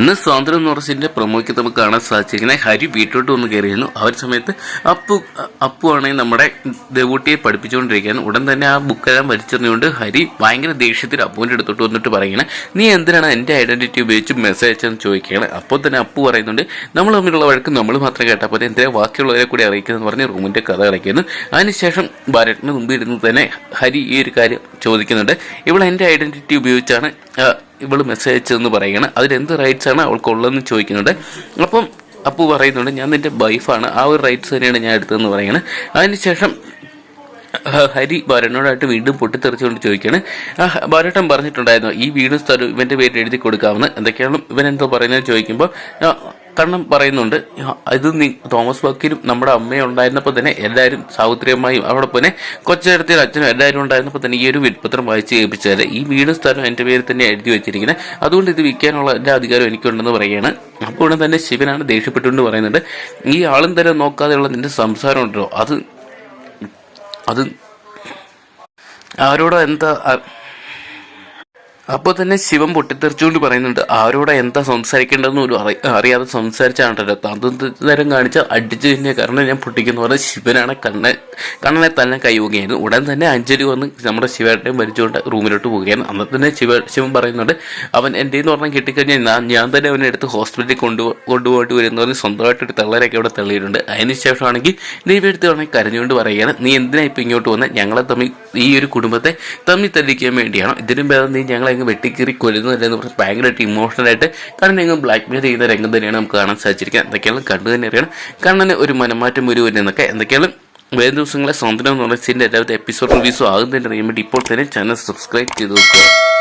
ഇന്ന് സ്വാതന്ത്ര്യം നോറസിന്റെ പ്രൊമോയ്ക്ക് നമുക്ക് കാണാൻ സാധിച്ചിരിക്കുന്നത് ഹരി വീട്ടിലോട്ട് വന്ന് കയറിയിരുന്നു. ആ ഒരു സമയത്ത് അപ്പു അപ്പു ആണെങ്കിൽ നമ്മുടെ ദേവൂട്ടിയെ പഠിപ്പിച്ചുകൊണ്ടിരിക്കുകയാണ്. ഉടൻ തന്നെ ആ ബുക്കെല്ലാം വലിച്ചെറിഞ്ഞുകൊണ്ട് ഹരി ഭയങ്കര ദേഷ്യത്തിൽ അപ്പുവിന്റെ അടുത്തോട്ട് വന്നിട്ട് പറയുകയാണ് നീ എന്തിനാണ് എന്റെ ഐഡന്റിറ്റി ഉപയോഗിച്ച് മെസ്സേജ് അയച്ചെന്ന് ചോദിക്കുകയാണ്? അപ്പോൾ തന്നെ അപ്പു പറയുന്നുണ്ട് നമ്മൾ തമ്മിലുള്ള വഴക്ക് നമ്മൾ മാത്രം കേട്ടാൽ പോലെ എന്തിനാ ബാക്കിയുള്ളവരെ കൂടി അറിയിക്കുന്നതെന്ന് പറഞ്ഞ് റൂമിന്റെ കഥ അടയ്ക്കുന്നു അതിനുശേഷം ഭാരതിന് മുമ്പിൽ ഇരുന്ന് തന്നെ ഹരി ഈ ഒരു കാര്യം ചോദിക്കുന്നുണ്ട് ഇവൾ എന്റെ ഐഡന്റിറ്റി ഉപയോഗിച്ചാണ് ആ, ഇവൾ മെസ്സേജ് അയച്ചതെന്ന് പറയുകയാണ്. അതിലെന്ത് റൈറ്റ്സ് ആണ് അവൾക്കുള്ളതെന്ന് ചോദിക്കുന്നുണ്ട്. അപ്പം അപ്പു പറയുന്നുണ്ട് ഞാൻ നിന്റെ വൈഫാണ് ആ ഒരു റൈറ്റ്സ് തന്നെയാണ് ഞാൻ എടുത്തതെന്ന് പറയുന്നത് അതിനുശേഷം ഹരി ബാലനോടായിട്ട് വീണ്ടും പൊട്ടിത്തെറിച്ചുകൊണ്ട് ചോദിക്കുകയാണ്. ബാലേട്ടൻ പറഞ്ഞിട്ടുണ്ടായിരുന്നു ഈ വീടും സ്ഥലവും ഇവന്റെ പേര് എഴുതി കൊടുക്കാമെന്ന്. എന്തൊക്കെയാണ് ഇവൻ എന്തോ പറയുന്നത് ചോദിക്കുമ്പോൾ കണ്ണം പറയുന്നുണ്ട്. ഇത് നീ തോമസ് വക്കീലും നമ്മുടെ അമ്മയും ഉണ്ടായിരുന്നപ്പോൾ തന്നെ എല്ലാവരും സാഹോദര്യമായും അവിടെ പിന്നെ കൊച്ചേടത്തിൽ അച്ഛനും എല്ലാവരും ഉണ്ടായിരുന്നപ്പോൾ തന്നെ ഈ ഒരു വിൽപ്പത്രം വായിച്ച് കേൾപ്പിച്ചാൽ ഈ വീടും സ്ഥലവും എന്റെ പേര് തന്നെ എഴുതി വെച്ചിരിക്കുന്നത് അതുകൊണ്ട് ഇത് വിൽക്കാനുള്ള എല്ലാ അധികാരം എനിക്കുണ്ടെന്ന് പറയുകയാണ്. അപ്പോൾ തന്നെ ശിവനാണ് ദേഷ്യപ്പെട്ടുകൊണ്ട് പറയുന്നുണ്ട് ഈ ആളും തന്നെ നോക്കാതെയുള്ള നിന്റെ സംസാരം ഉണ്ടല്ലോ അത് അത് അവരോട് എന്താ അപ്പോൾ തന്നെ ശിവൻ പൊട്ടിത്തെറിച്ചുകൊണ്ട് പറയുന്നുണ്ട് ആരോടെ എന്താ സംസാരിക്കേണ്ടതെന്ന് ഒരു അറി- അറിയാതെ സംസാരിച്ചാണല്ലോ. തന്ത്രം കാണിച്ച അടിച്ചു തന്നെ കാരണം ഞാൻ പൊട്ടിക്കുന്നു. പറഞ്ഞ ശിവനാണ് കണ്ണെ കണ്ണനെ തന്നെ കൈവുകയായിരുന്നു ഉടൻ തന്നെ അഞ്ജലി വന്ന് നമ്മുടെ ശിവേട്ടനെയും ഭരിച്ചുകൊണ്ട് റൂമിലോട്ട് പോവുകയാണ്. അന്ന് തന്നെ ശിവ ശിവൻ പറയുന്നുണ്ട് അവൻ എന്റെ എന്ന് പറഞ്ഞാൽ കിട്ടിക്കഴിഞ്ഞാൽ ഞാൻ തന്നെ അവനെ എടുത്ത് ഹോസ്പിറ്റലിൽ കൊണ്ടു കൊണ്ടുപോയിട്ട് വരുന്നു പറഞ്ഞ് സ്വന്തമായിട്ട് ഒരു തള്ളരൊക്കെ ഇവിടെ തള്ളിയിട്ടുണ്ട്. അതിനുശേഷമാണെങ്കിൽ ദൈവമെടുത്ത് വേണമെങ്കിൽ കരഞ്ഞുകൊണ്ട് പറയുകയാണ് നീ എന്തിനാ ഇപ്പം ഇങ്ങോട്ട് വന്ന്? ഞങ്ങളെ തമ്മിൽ ഈ ഒരു കുടുംബത്തെ തമ്മിൽ തല്ലിക്കാൻ വേണ്ടിയാണ്? ഇതിനും ഭേദം നീ ഞങ്ങളെ അങ്ങ് വെട്ടിക്കീറി കൊല്ലുന്നതല്ലെന്ന് പറഞ്ഞ് ഭയങ്കരമായിട്ട് ഇമോഷണലായിട്ട് കാരണം അങ്ങ് ബ്ലാക്ക് മെയിൽ ചെയ്യുന്ന രംഗം തന്നെയാണ് നമുക്ക് കാണാൻ സാധിച്ചിരിക്കുക എന്തൊക്കെയാണ്? കണ്ടു തന്നെ അറിയണം കണ്ണന് ഒരു മനമാറ്റം ഒരു എന്നൊക്കെ എന്തൊക്കെയാണ്? വരും ദിവസങ്ങളെ സ്വന്തം എന്ന് പറഞ്ഞ എല്ലാവരും എപ്പിസോഡ് റിലീസും ആകുന്നതിന് അറിയാൻ വേണ്ടി ഇപ്പോൾ തന്നെ ചാനൽ സബ്സ്ക്രൈബ് ചെയ്ത് നോക്കുക